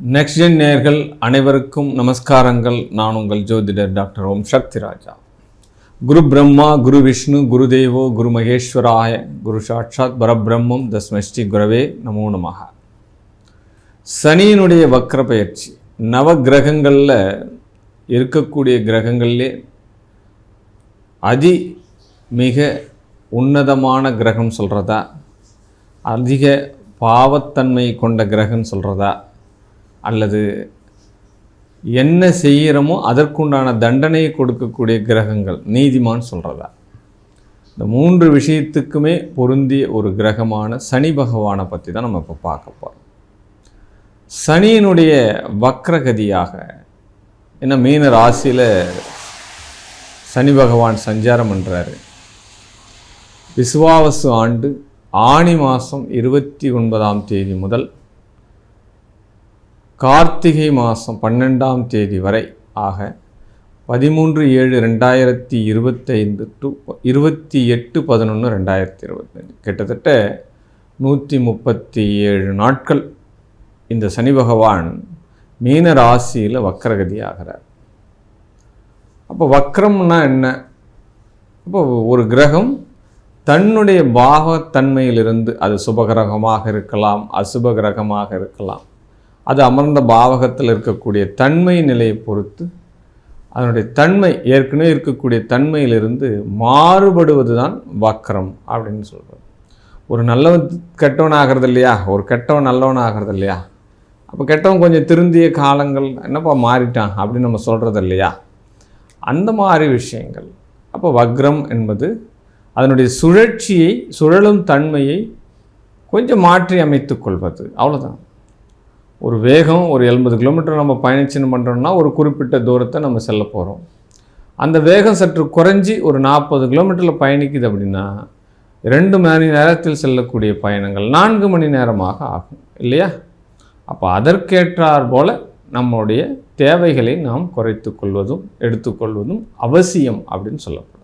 Next gen நேர்கள் அனைவருக்கும் நமஸ்காரங்கள். நான் உங்கள் ஜோதிடர் டாக்டர் ஓம் சக்தி ராஜா குரு பிரம்மா குரு விஷ்ணு குரு தேவோ குரு மகேஸ்வராய குரு சாட்சாத் பரபிரம்மம் தஸ்மஷ்டி குரவே நமோ நமக. சனியினுடைய வக்ர பயிற்சி. நவ கிரகங்களில் இருக்கக்கூடிய கிரகங்கள்லே அதி மிக உன்னதமான கிரகம் சொல்கிறதா அதிக பாவத்தன்மை கொண்ட கிரகம் சொல்கிறதா அல்லது என்ன செய்கிறோமோ அதற்குண்டான தண்டனையை கொடுக்கக்கூடிய கிரகங்கள். நீதிமான் சொல்கிறதா இந்த மூன்று விஷயத்துக்குமே பொருந்திய ஒரு கிரகமான சனி பகவானை பற்றி தான் நம்ம இப்போ பார்க்க போகிறோம் சனியினுடைய வக்ரகதியாக என்ன மீன ராசியில் சனி பகவான் சஞ்சாரம் பண்ணுறாரு விசுவாவசு ஆண்டு ஆணி மாதம் இருபத்தி ஒன்பதாம் தேதி முதல் கார்த்திகை மாதம் பன்னெண்டாம் தேதி வரை ஆக பதிமூன்று ஏழு ரெண்டாயிரத்தி இருபத்தைந்து டு இருபத்தி எட்டு பதினொன்று ரெண்டாயிரத்தி இருபத்தஞ்சு கிட்டத்தட்ட நூற்றி முப்பத்தி ஏழு நாட்கள் இந்த சனி பகவான் மீன ராசியில் வக்கரகதி ஆகிறார் அப்போ வக்ரம்னா என்ன? அப்போ ஒரு கிரகம் தன்னுடைய பாகத்தன்மையிலிருந்து அது சுபகிரகமாக இருக்கலாம் அசுப கிரகமாக இருக்கலாம். அது அமர்ந்த பாவகத்தில் இருக்கக்கூடிய தன்மை நிலையை பொறுத்து அதனுடைய தன்மை ஏற்கனவே இருக்கக்கூடிய தன்மையிலிருந்து மாறுபடுவது தான் வக்ரம் அப்படின்னு சொல்கிறது ஒரு நல்லவன் கெட்டவன் ஆகிறது இல்லையா? ஒரு கெட்டவன் நல்லவன் ஆகிறது இல்லையா? அப்போ கெட்டவன் கொஞ்சம் திருந்திய காலங்கள் என்னப்பா மாறிட்டான் அப்படின்னு நம்ம சொல்கிறது இல்லையா? அந்த மாதிரி விஷயங்கள். அப்போ வக்ரம் என்பது அதனுடைய சுழற்சியை சுழலும் தன்மையை கொஞ்சம் மாற்றி அமைத்து கொள்வது. அவ்வளோதான் ஒரு வேகம் ஒரு எண்பது கிலோமீட்டர் நம்ம பயணிச்சுன்னு பண்ணுறோம்னா ஒரு குறிப்பிட்ட தூரத்தை நம்ம செல்ல போகிறோம் அந்த வேகம் சற்று குறைஞ்சி ஒரு நாற்பது கிலோமீட்டரில் பயணிக்குது அப்படின்னா ரெண்டு மணி நேரத்தில் செல்லக்கூடிய பயணங்கள் நான்கு மணி நேரமாக ஆகும் இல்லையா? அப்போ அதற்கேற்றார் போல் நம்முடைய தேவைகளை நாம் குறைத்து கொள்வதும் எடுத்துக்கொள்வதும் அவசியம் அப்படின்னு சொல்லப்படும்.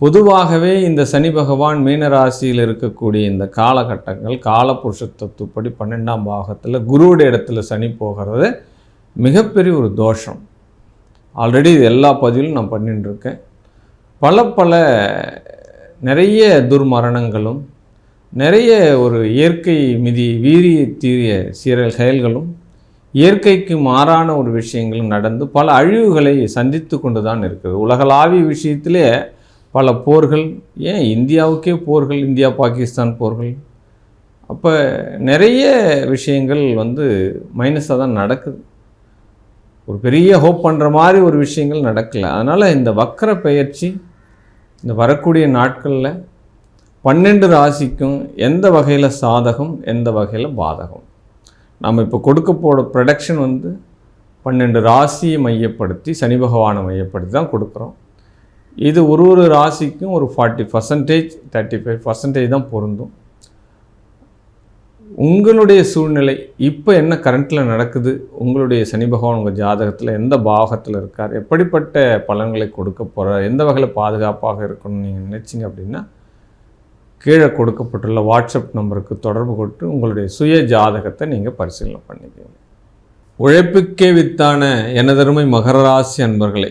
பொதுவாகவே இந்த சனி பகவான் மீனராசியில் இருக்கக்கூடிய இந்த காலகட்டங்கள் காலபுருஷ தத்துவப்படி பன்னெண்டாம் பாகத்தில் குருவுடைய இடத்துல சனி போகிறது மிகப்பெரிய ஒரு தோஷம். ஆல்ரெடி இது எல்லா பதிவிலும் நான் பண்ணிட்டுருக்கேன். பல பல நிறைய துர்மரணங்களும் நிறைய ஒரு இயற்கை மிதி வீரிய தீரிய சீரல் செயல்களும் இயற்கைக்கு மாறான ஒரு விஷயங்களும் நடந்து பல அழிவுகளை சந்தித்து கொண்டு தான் இருக்குது. உலகளாவிய விஷயத்திலே பல போர்கள் ஏன் இந்தியாவுக்கே போர்கள் இந்தியா பாகிஸ்தான் போர்கள்? அப்போ நிறைய விஷயங்கள் வந்து மைனஸாக தான் நடக்குது. ஒரு பெரிய ஹோப் பண்ணுற மாதிரி ஒரு விஷயங்கள் நடக்கலை. அதனால் இந்த வக்கர பெயர்ச்சி இந்த வரக்கூடிய நாட்களில் பன்னெண்டு ராசிக்கும் எந்த வகையில் சாதகம் எந்த வகையில் பாதகம்? நம்ம இப்போ கொடுக்க போகிற ப்ரொடக்ஷன் வந்து பன்னெண்டு ராசியை மையப்படுத்தி சனி பகவானை மையப்படுத்தி தான் கொடுக்குறோம். இது ஒரு ஒரு ராசிக்கும் ஒரு forty percentage thirty five percentage தான் பொருந்தும். உங்களுடைய சூழ்நிலை இப்போ என்ன கரண்ட்டில் நடக்குது? உங்களுடைய சனி பகவான் உங்கள் ஜாதகத்தில் எந்த பாகத்தில் இருக்கார்? எப்படிப்பட்ட பலன்களை கொடுக்க போகிறார் எந்த வகையில் பாதுகாப்பாக இருக்கணும்னு நீங்கள் நினச்சிங்க அப்படின்னா கீழே கொடுக்கப்பட்டுள்ள வாட்ஸ்அப் நம்பருக்கு தொடர்பு கொண்டு உங்களுடைய சுய ஜாதகத்தை நீங்கள் பரிசீலனை பண்ணிக்கோங்க. உழைப்புக்கே வித்தான எனதருமை மகர ராசி அன்பர்களை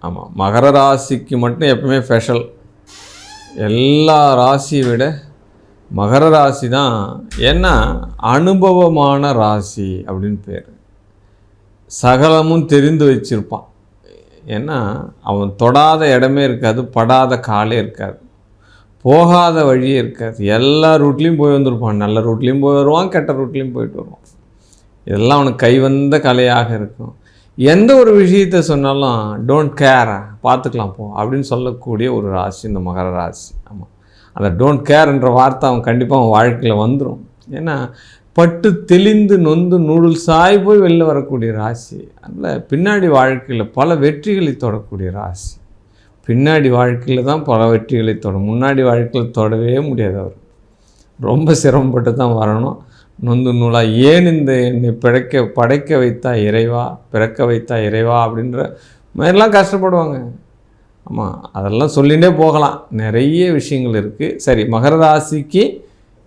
ஆமாம் மகர ராசிக்கு மட்டும் எப்பவுமே ஸ்பெஷல் எல்லா ராசியை விட மகர ராசி தான் ஏன்னா அனுபவமான ராசி அப்படின்னு பேர். சகலமும் தெரிந்து வச்சிருப்பான். ஏன்னா அவன் தொடாத இடமே இருக்காது படாத காலே இருக்காது. போகாத வழியே இருக்காது. எல்லா ரூட்லேயும் போய் வந்திருப்பான். நல்ல ரூட்லேயும் போய் வருவான் கெட்ட ரூட்லேயும் போயிட்டு வருவான். இதெல்லாம் அவனுக்கு கைவந்த கலையாக இருக்கும். எந்த ஒரு விஷயத்தை சொன்னாலும் டோன்ட் கேர் பார்த்துக்கலாம் போ அப்படின்னு சொல்லக்கூடிய ஒரு ராசி இந்த மகர ராசி. ஆமாம் அந்த டோன்ட் கேர்ன்ற வார்த்தை அவன் கண்டிப்பாக அவன் வாழ்க்கையில் வந்துடும் ஏன்னா பட்டு தெளிந்து நொந்து நூடுல்ஸாய் போய் வெளில வரக்கூடிய ராசி. அதனால் பின்னாடி வாழ்க்கையில் பல வெற்றிகளை தொடக்கூடிய ராசி. பின்னாடி வாழ்க்கையில் தான் பல வெற்றிகளை தொடும். முன்னாடி வாழ்க்கையில் தொடவே முடியாது அவர். ரொம்ப சிரமப்பட்டு தான் வரணும். நொந்து நூலா ஏன் இந்த என்னை பிழைக்க படைக்க வைத்தா இறைவா பிறக்க வைத்தா இறைவா? அப்படின்ற மாதிரிலாம் கஷ்டப்படுவாங்க. ஆமாம் அதெல்லாம் சொல்லிகிட்டே போகலாம். நிறைய விஷயங்கள் இருக்குது சரி மகர ராசிக்கு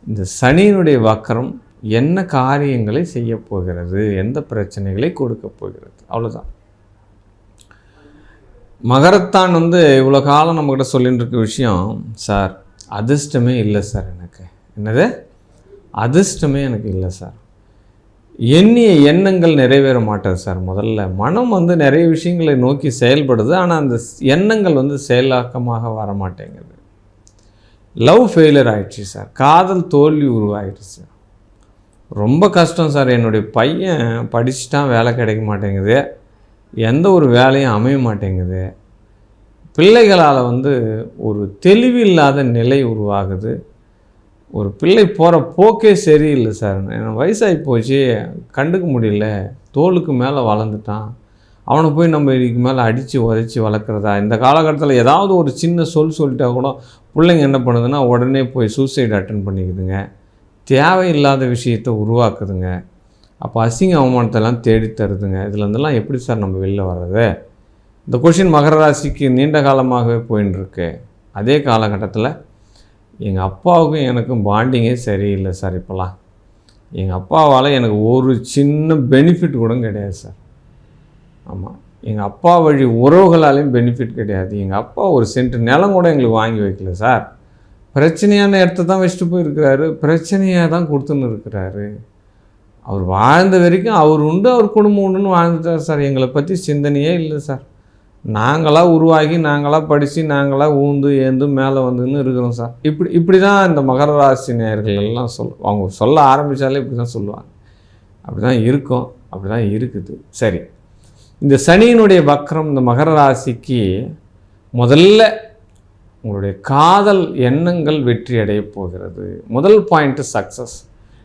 இந்த சனியினுடைய வக்கரம் என்ன காரியங்களை செய்ய போகிறது? எந்த பிரச்சனைகளை கொடுக்க போகிறது? அவ்வளோதான் மகரத்தான் வந்து இவ்வளோ காலம் நம்மக்கிட்ட சொல்லிட்டு இருக்க விஷயம் சார் அதிர்ஷ்டமே இல்லை சார் எனக்கு. என்னது? அதிர்ஷ்டமே எனக்கு இல்லை சார். எண்ணிய எண்ணங்கள் நிறைவேற மாட்டேது சார் முதல்ல. மனம் வந்து நிறைய விஷயங்களை நோக்கி செயல்படுது ஆனால் அந்த எண்ணங்கள் வந்து செயலாக்கமாக வர மாட்டேங்குது. லவ் ஃபெயிலியர் ஆயிடுச்சு சார். காதல் தோல்வி உருவாயிடுச்சு சார். ரொம்ப கஷ்டம் சார். என்னுடைய பையன் படிச்சுட்டான் வேலை கிடைக்க மாட்டேங்குது. எந்த ஒரு வேலையும் அமைய மாட்டேங்குது. பிள்ளைகளால் வந்து ஒரு தெளிவில்லாத நிலை உருவாகுது. ஒரு பிள்ளை போகிற போக்கே சரியில்லை சார். எனக்கு வயசாகி போச்சு கண்டுக்க முடியல. தோலுக்கு மேலே வளர்ந்துட்டான். அவனை போய் நம்ம இதுக்கு மேலே அடித்து உதைச்சி வளர்க்குறதா? இந்த காலகட்டத்தில் ஏதாவது ஒரு சின்ன சொல் சொல்லிட்டா கூட பிள்ளைங்க என்ன பண்ணுதுன்னா உடனே போய் சூசைட் அட்டன் பண்ணிக்குதுங்க. தேவையில்லாத விஷயத்தை உருவாக்குதுங்க. அப்போ அசிங்க அவமானத்தெல்லாம் தேடி தருதுங்க. இதுல இருந்தெல்லாம் எப்படி சார் நம்ம வெளில வர்றது? இந்த கொஷின் மகர ராசிக்கு நீண்ட காலமாகவே போயின்னு இருக்கு அதே காலகட்டத்தில் எங்கள் அப்பாவுக்கும் எனக்கும் பாண்டிங்கே சரியில்லை சார் இப்போலாம். எங்கள் அப்பாவால் எனக்கு ஒரு சின்ன பெனிஃபிட் கூட கிடையாது சார். ஆமாம் எங்கள் அப்பா வழி உறவுகளாலையும் பெனிஃபிட் கிடையாது. எங்கள் அப்பா ஒரு சென்ட் நிலம் கூட எங்களுக்கு வாங்கி வைக்கல சார். பிரச்சனையான இடத்த தான் வச்சுட்டு போயிருக்கிறாரு. பிரச்சனையாக தான் கொடுத்துன்னு இருக்கிறாரு. அவர் வாழ்ந்த வரைக்கும் அவர் உண்டு அவர் குடும்பம் உண்டுன்னு வாழ்ந்துட்டார் சார். எங்களை பற்றி சிந்தனையே இல்லை சார். நாங்களாக உருவாகி நாங்களாக படித்து நாங்களாக ஊந்து ஏந்து மேலே வந்துன்னு இருக்கிறோம் சார். இப்படி இப்படி தான் இந்த மகர ராசி நேர்கள் எல்லாம் சொல் அவங்க சொல்ல ஆரம்பித்தாலே இப்படி தான் சொல்லுவாங்க. அப்படி தான் இருக்கும் அப்படி தான் இருக்குது. சரி. இந்த சனியினுடைய வக்கரம் இந்த மகர ராசிக்கு முதல்ல உங்களுடைய காதல் எண்ணங்கள் வெற்றி அடையப் போகிறது. முதல் பாயிண்ட்டு சக்ஸஸ்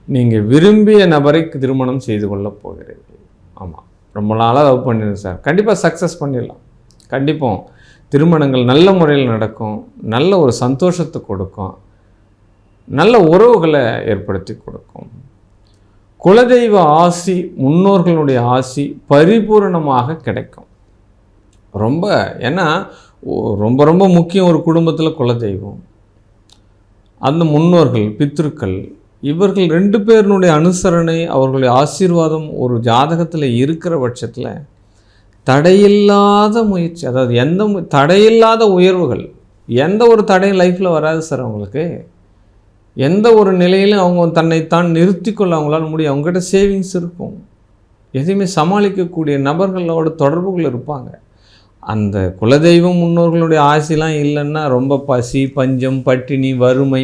நீங்கள் விரும்பிய நபரை திருமணம் செய்து கொள்ளப் போகிறீர்கள் ஆமாம் ரொம்ப நாளாக லவ் பண்ணிடுங்க சார். கண்டிப்பாக சக்ஸஸ் பண்ணிடலாம். கண்டிப்பாக திருமணங்கள் நல்ல முறையில் நடக்கும். நல்ல ஒரு சந்தோஷத்தை கொடுக்கும். நல்ல உறவுகளை ஏற்படுத்தி கொடுக்கும். குலதெய்வ ஆசி முன்னோர்களுடைய ஆசி பரிபூரணமாக கிடைக்கும். ரொம்ப ஏன்னா ரொம்ப ரொம்ப முக்கியம் ஒரு குடும்பத்தில் குலதெய்வம். அந்த முன்னோர்கள் பித்ருக்கள் இவர்கள் ரெண்டு பேரினுடைய அனுசரணை அவர்களுடைய ஆசீர்வாதம் ஒரு ஜாதகத்தில் இருக்கிற பட்சத்தில் தடையில்லாத முயற்சி அதாவது எந்த தடையில்லாத உயர்வுகள் எந்த ஒரு தடையும் லைஃப்பில் வராது சார் அவங்களுக்கு. எந்த ஒரு நிலையிலும் அவங்க தன்னைத்தான் நிறுத்திக்கொள்ள அவங்களால முடியும். அவங்ககிட்ட சேவிங்ஸ் இருக்கும். எதையுமே சமாளிக்கக்கூடிய நபர்களோட தொடர்புகள் இருப்பாங்க. அந்த குலதெய்வம் முன்னோர்களுடைய ஆசைலாம் இல்லைன்னா ரொம்ப பசி பஞ்சம் பட்டினி வறுமை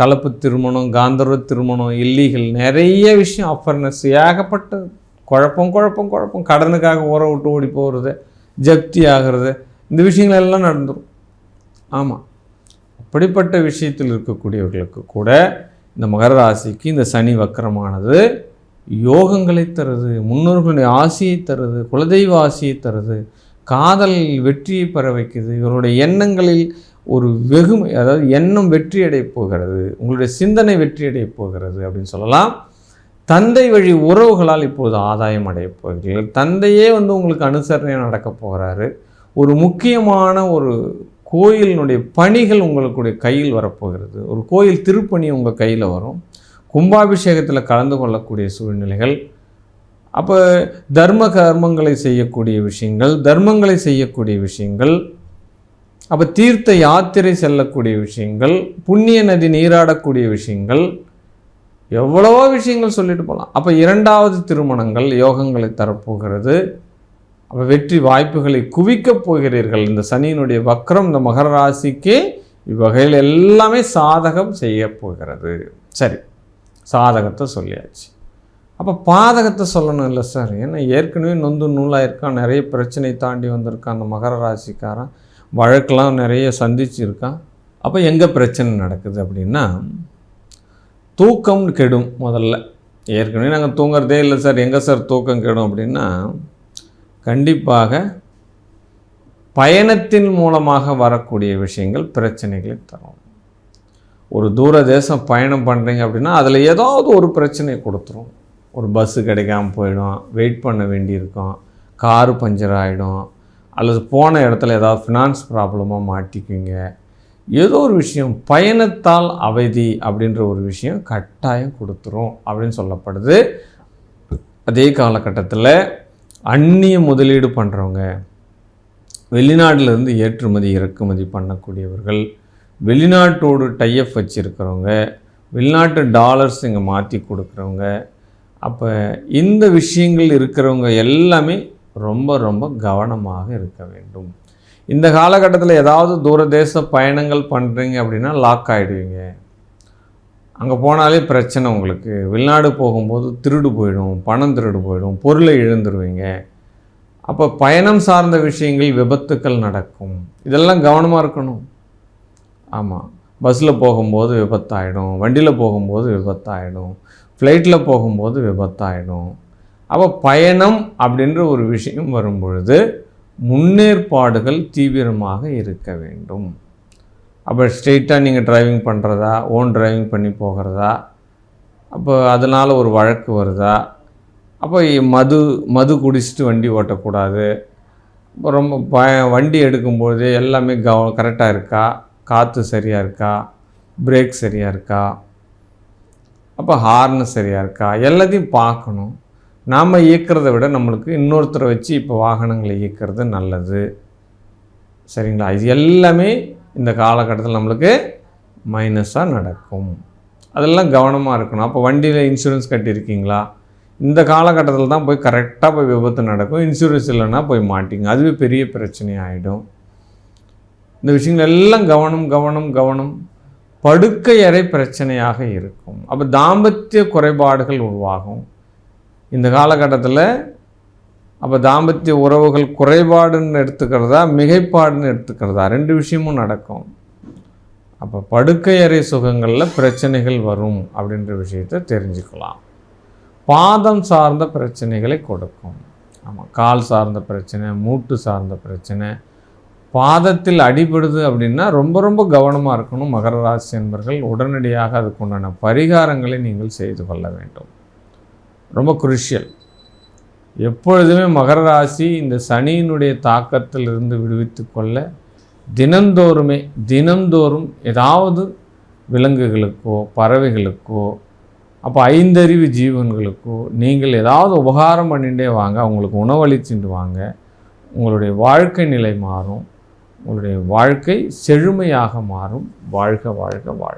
கலப்பு திருமணம் காந்தர்வ திருமணம் இல்லீகல் நிறைய விஷயம் அஃபர்னஸ் ஏகப்பட்ட குழப்பம் குழப்பம் குழப்பம். கடனுக்காக உரம் விட்டு ஓடி போகிறது ஜப்தி ஆகிறது இந்த விஷயங்கள் எல்லாம் நடந்துடும் ஆமாம் அப்படிப்பட்ட விஷயத்தில் இருக்கக்கூடியவர்களுக்கு கூட இந்த மகர ராசிக்கு இந்த சனி வக்கரமானது யோகங்களை தருது முன்னோர்களுடைய ஆசையை தருது குலதெய்வ ஆசையை தருது காதல் வெற்றியை பெற வைக்குது. இவருடைய எண்ணங்களில் ஒரு வெகுமை அதாவது எண்ணம் வெற்றி போகிறது உங்களுடைய சிந்தனை வெற்றி போகிறது அப்படின்னு சொல்லலாம். தந்தை வழி உறவுகளால் இப்போது ஆதாயம் அடையப் போகிறீர்கள் தந்தையே வந்து உங்களுக்கு அனுசரணையாக நடக்கப் போகிறாரு ஒரு முக்கியமான ஒரு கோயிலினுடைய பணிகள் உங்களுடைய கையில் வரப்போகிறது ஒரு கோயில் திருப்பணி உங்கள் கையில் வரும். கும்பாபிஷேகத்தில் கலந்து கொள்ளக்கூடிய சூழ்நிலைகள். அப்போ தர்ம கர்மங்களை செய்யக்கூடிய விஷயங்கள் தர்மங்களை செய்யக்கூடிய விஷயங்கள் அப்போ தீர்த்த யாத்திரை செல்லக்கூடிய விஷயங்கள் புண்ணிய நதி நீராடக்கூடிய விஷயங்கள் எவ்வளவோ விஷயங்கள் சொல்லிட்டு போகலாம் அப்போ இரண்டாவது திருமணங்கள் யோகங்களை தரப்போகிறது. அப்போ வெற்றி வாய்ப்புகளை குவிக்கப் போகிறீர்கள். இந்த சனியினுடைய வக்ரம் இந்த மகர ராசிக்கு இவ்வகையில் எல்லாமே சாதகம் செய்ய போகிறது. சரி சாதகத்தை சொல்லியாச்சு. அப்போ பாதகத்தை சொல்லணும் இல்லை சார். ஏன்னா ஏற்கனவே நொந்து நூலாக இருக்கான் நிறைய பிரச்சனை தாண்டி வந்திருக்கான் அந்த மகர ராசிக்காரன். வழக்கெலாம் நிறைய சந்திச்சிருக்கான். அப்போ எங்கே பிரச்சனை நடக்குது அப்படின்னா தூக்கம் கெடும் முதல்ல. ஏற்கனவே நாங்கள் தூங்குறதே இல்லை சார். எங்கே சார் தூக்கம் கெடும் அப்படின்னா கண்டிப்பாக பயணத்தின் மூலமாக வரக்கூடிய விஷயங்கள் பிரச்சனைகளை தரும். ஒரு தூர தேசம் பயணம் பண்ணுறீங்க அப்படின்னா அதில் ஏதாவது ஒரு பிரச்சனையை கொடுத்துரும். ஒரு பஸ்ஸு கிடைக்காம போயிடும் வெயிட் பண்ண வேண்டியிருக்கும் காரு பஞ்சர் ஆகிடும் அல்லது போன இடத்துல ஏதாவது ஃபினான்ஸ் ப்ராப்ளமாக மாட்டிக்குவீங்க. ஏதோ ஒரு விஷயம் பயணத்தால் அவதி அப்படின்ற ஒரு விஷயம் கட்டாயம் கொடுத்துரும் அப்படின்னு சொல்லப்படுது. அதே காலகட்டத்தில் அந்நிய முதலீடு பண்ணுறவங்க வெளிநாட்டிலேருந்து ஏற்றுமதி இறக்குமதி பண்ணக்கூடியவர்கள் வெளிநாட்டோடு டைஎஃப் வச்சுருக்கிறவங்க வெளிநாட்டு டாலர்ஸ் இங்கே மாற்றி கொடுக்குறவங்க அப்போ இந்த விஷயங்கள் இருக்கிறவங்க எல்லாமே ரொம்ப ரொம்ப கவனமாக இருக்க வேண்டும். இந்த காலகட்டத்தில் ஏதாவது தூரதேச பயணங்கள் பண்ணுறீங்க அப்படின்னா லாக் ஆகிடுவீங்க அங்கே போனாலே பிரச்சனை உங்களுக்கு. வெளிநாடு போகும்போது திருடு போயிடும் பணம் திருடு போயிடும் பொருளை இழந்துருவீங்க. அப்போ பயணம் சார்ந்த விஷயங்கள் விபத்துக்கள் நடக்கும். இதெல்லாம் கவனமாக இருக்கணும். ஆமாம் பஸ்ஸில் போகும்போது விபத்தாயிடும் வண்டியில் போகும்போது விபத்தாயிடும் ஃப்ளைட்டில் போகும்போது விபத்தாயிடும். அப்போ பயணம் அப்படின்ற ஒரு விஷயம் வரும் பொழுது முன்னேற்பாடுகள் தீவிரமாக இருக்க வேண்டும். அப்போ ஸ்ட்ரெயிட்டாக நீங்கள் டிரைவிங் பண்ணுறதா ஓன் டிரைவிங் பண்ணி போகிறதா? அப்போ அதனால் ஒரு வழக்கு வருதா? அப்போ மது மது குடிச்சிட்டு வண்டி ஓட்டக்கூடாது. ரொம்ப ப வண்டி எடுக்கும்போது எல்லாமே கவ கரெக்டாக இருக்கா? காற்று சரியாக இருக்கா? பிரேக் சரியாக இருக்கா? அப்போ ஹார்னு சரியாக இருக்கா? எல்லாத்தையும் பார்க்கணும். நாம் இயக்கிறத விட நம்மளுக்கு இன்னொருத்தரை வச்சு இப்போ வாகனங்களை இயக்கிறது நல்லது. சரிங்களா? இது எல்லாமே இந்த காலகட்டத்தில் நம்மளுக்கு மைனஸாக நடக்கும். அதெல்லாம் கவனமாக இருக்கணும். அப்போ வண்டியில் இன்சூரன்ஸ் கட்டியிருக்கீங்களா? இந்த காலகட்டத்தில் தான் போய் கரெக்டாக போய் விபத்து நடக்கும். இன்சூரன்ஸ் இல்லைன்னா போய் மாட்டிங்க. அதுவே பெரிய பிரச்சனையாகிடும் இந்த விஷயங்கள் எல்லாம் கவனம் கவனம் கவனம். படுக்கை அறை பிரச்சனையாக இருக்கும். அப்போ தாம்பத்திய குறைபாடுகள் உருவாகும். இந்த காலகட்டத்தில் அப்போ தாம்பத்திய உறவுகள் குறைபாடுன்னு எடுத்துக்கிறதா மிகைப்பாடுன்னு எடுத்துக்கிறதா? ரெண்டு விஷயமும் நடக்கும். அப்போ படுக்கை அறை சுகங்களில் பிரச்சனைகள் வரும் அப்படின்ற விஷயத்தை தெரிஞ்சுக்கலாம். பாதம் சார்ந்த பிரச்சனைகளை கொடுக்கும். ஆமாம் கால் சார்ந்த பிரச்சனை மூட்டு சார்ந்த பிரச்சனை. பாதத்தில் அடிபடுது அப்படின்னா ரொம்ப ரொம்ப கவனமாக இருக்கணும். மகர ராசி என்பர்கள் உடனடியாக அதுக்குண்டான பரிகாரங்களை நீங்கள் செய்து கொள்ள வேண்டும். ரொம்ப குருஷியல் எப்பொழுதுமே மகர ராசி இந்த சனியினுடைய தாக்கத்திலிருந்து விடுவித்து கொள்ள தினந்தோறுமே தினந்தோறும் ஏதாவது விலங்குகளுக்கோ பறவைகளுக்கோ அப்போ ஐந்தறிவு ஜீவன்களுக்கோ நீங்கள் ஏதாவது உபகாரம் பண்ணிகிட்டே வாங்க அவங்களுக்கு உணவளிச்சுட்டு வாங்க. உங்களுடைய வாழ்க்கை நிலை மாறும். உங்களுடைய வாழ்க்கை செழுமையாக மாறும். வாழ்க வாழ்க வாழ்க.